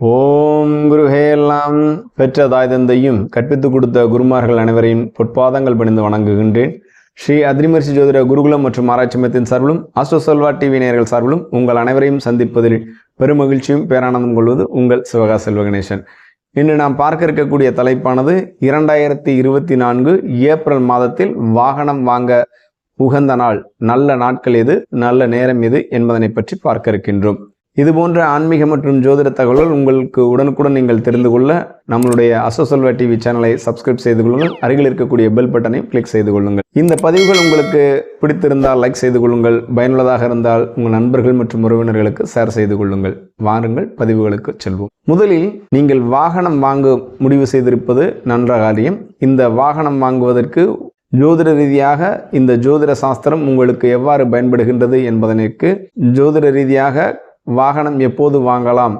ஓம் குருஹே எல்லாம். பெற்ற தாய் தந்தையும் கற்பித்துக் கொடுத்த குருமார்கள் அனைவரையும் பொற்பாதங்கள் பணிந்து வணங்குகின்றேன். ஸ்ரீ அதிரிமர்சி ஜோதிட குருகுலம் மற்றும் ஆராய்ச்சி மையத்தின் சார்பிலும் ஆஸ்ட்ரோ செல்வா டிவி நேயர்கள் சார்பிலும் உங்கள் அனைவரையும் சந்திப்பதில் பெருமகிழ்ச்சியும் பேரானந்தம் கொள்வது உங்கள் சிவகா செல்வ கணேசன். இன்று நாம் பார்க்க இருக்கக்கூடிய தலைப்பானது இரண்டாயிரத்தி இருபத்தி நான்கு ஏப்ரல் மாதத்தில் வாகனம் வாங்க உகந்த நாள் நல்ல நாட்கள் எது நல்ல நேரம் எது என்பதனை பற்றி பார்க்க இருக்கின்றோம். இது போன்ற ஆன்மீக மற்றும் ஜோதிட தகவல்கள் உங்களுக்கு உடனுக்குடன் நீங்கள் தெரிந்து கொள்ள நம்மளுடைய அசோசல்வா டிவி சேனலை சப்ஸ்கிரைப் செய்து கொள்ளுங்கள். அருகில் இருக்கக்கூடிய பெல் பட்டனை கிளிக் செய்து கொள்ளுங்கள். இந்த பதிவுகள் உங்களுக்கு பிடித்திருந்தால் லைக் செய்து கொள்ளுங்கள். பயனுள்ளதாக இருந்தால் உங்கள் நண்பர்கள் மற்றும் உறவினர்களுக்கு ஷேர் செய்து கொள்ளுங்கள். வாருங்கள் பதிவுகளுக்கு செல்வோம். முதலில் நீங்கள் வாகனம் வாங்க முடிவு செய்திருப்பது நன்ற காரியம் இந்த வாகனம் வாங்குவதற்கு ஜோதிட ரீதியாக இந்த ஜோதிட சாஸ்திரம் உங்களுக்கு எவ்வாறு பயன்படுகின்றது என்பதற்கு ஜோதிட ரீதியாக வாகனம் எப்போது வாங்கலாம்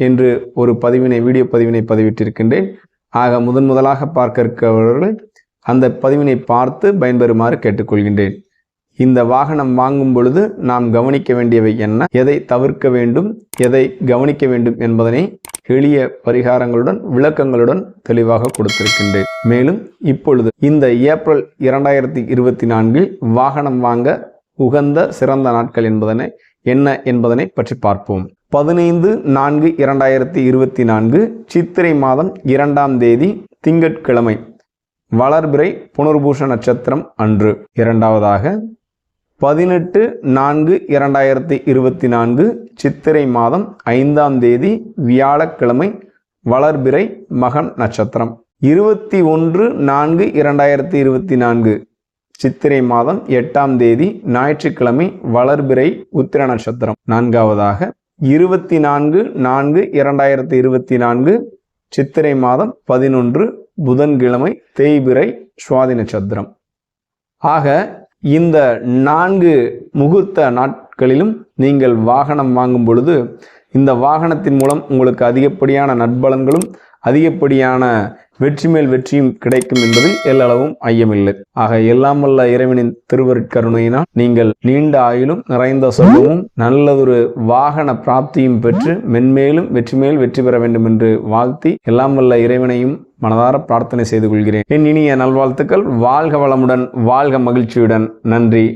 என்று ஒரு பதிவினை வீடியோ பதிவினை பதிவிட்டிருக்கின்றேன். ஆக முதன் முதலாக பார்க்க இருக்கவர்கள் அந்த பதிவினை பார்த்து பயன்பெறுமாறு கேட்டுக்கொள்கின்றேன். இந்த வாகனம் வாங்கும் பொழுது நாம் கவனிக்க வேண்டியவை என்ன? எதை தவிர்க்க வேண்டும்? எதை கவனிக்க வேண்டும் என்பதனை எளிய பரிகாரங்களுடன் விளக்கங்களுடன் தெளிவாக கொடுத்திருக்கின்றேன். மேலும் இப்பொழுது இந்த ஏப்ரல் இரண்டாயிரத்தி இருபத்தி நான்கில் வாகனம் வாங்க உகந்த சிறந்த நாட்கள் என்பதனை என்ன என்பதனை பற்றி பார்ப்போம். பதினைந்து நான்கு இரண்டாயிரத்தி இருபத்தி நான்கு சித்திரை மாதம் இரண்டாம் தேதி திங்கட்கிழமை வளர்பிறை புனர்பூஷ நட்சத்திரம் அன்று. இரண்டாவதாக பதினெட்டு நான்கு இரண்டாயிரத்தி இருபத்தி நான்கு சித்திரை மாதம் ஐந்தாம் தேதி வியாழக்கிழமை வளர்பிறை மகன் நட்சத்திரம். இருபத்தி ஒன்று நான்கு இரண்டாயிரத்தி இருபத்தி நான்கு சித்திரை மாதம் எட்டாம் தேதி ஞாயிற்றுக்கிழமை வளர்பிறை உத்திர நட்சத்திரம். நான்காவதாக இருபத்தி நான்கு நான்கு இரண்டாயிரத்தி இருபத்தி நான்கு சித்திரை மாதம் பதினொன்று புதன்கிழமை தேய்பிறை சுவாதி நட்சத்திரம். ஆக இந்த நான்கு முகூர்த்த நாட்களிலும் நீங்கள் வாகனம் வாங்கும் பொழுது இந்த வாகனத்தின் மூலம் உங்களுக்கு அதிகப்படியான நட்பலன்களும் அதிகப்படியான வெற்றி மேல் வெற்றியும் கிடைக்கும் என்பதில் எல்லளவும் ஐயமில்லை. ஆக எல்லாம் வல்ல இறைவனின் திருவருட்கருணையினால் நீங்கள் நீண்ட ஆயுளும் நிறைந்த செல்வமும் நல்லதொரு வாகன பிராப்தியும் பெற்று மென்மேலும் வெற்றி மேல் வெற்றி பெற வேண்டும் என்று வாழ்த்தி எல்லாம் வல்ல இறைவனையும் மனதார பிரார்த்தனை செய்து கொள்கிறேன். என் இனிய நல்வாழ்த்துக்கள். வாழ்க வளமுடன் வாழ்க மகிழ்ச்சியுடன். நன்றி.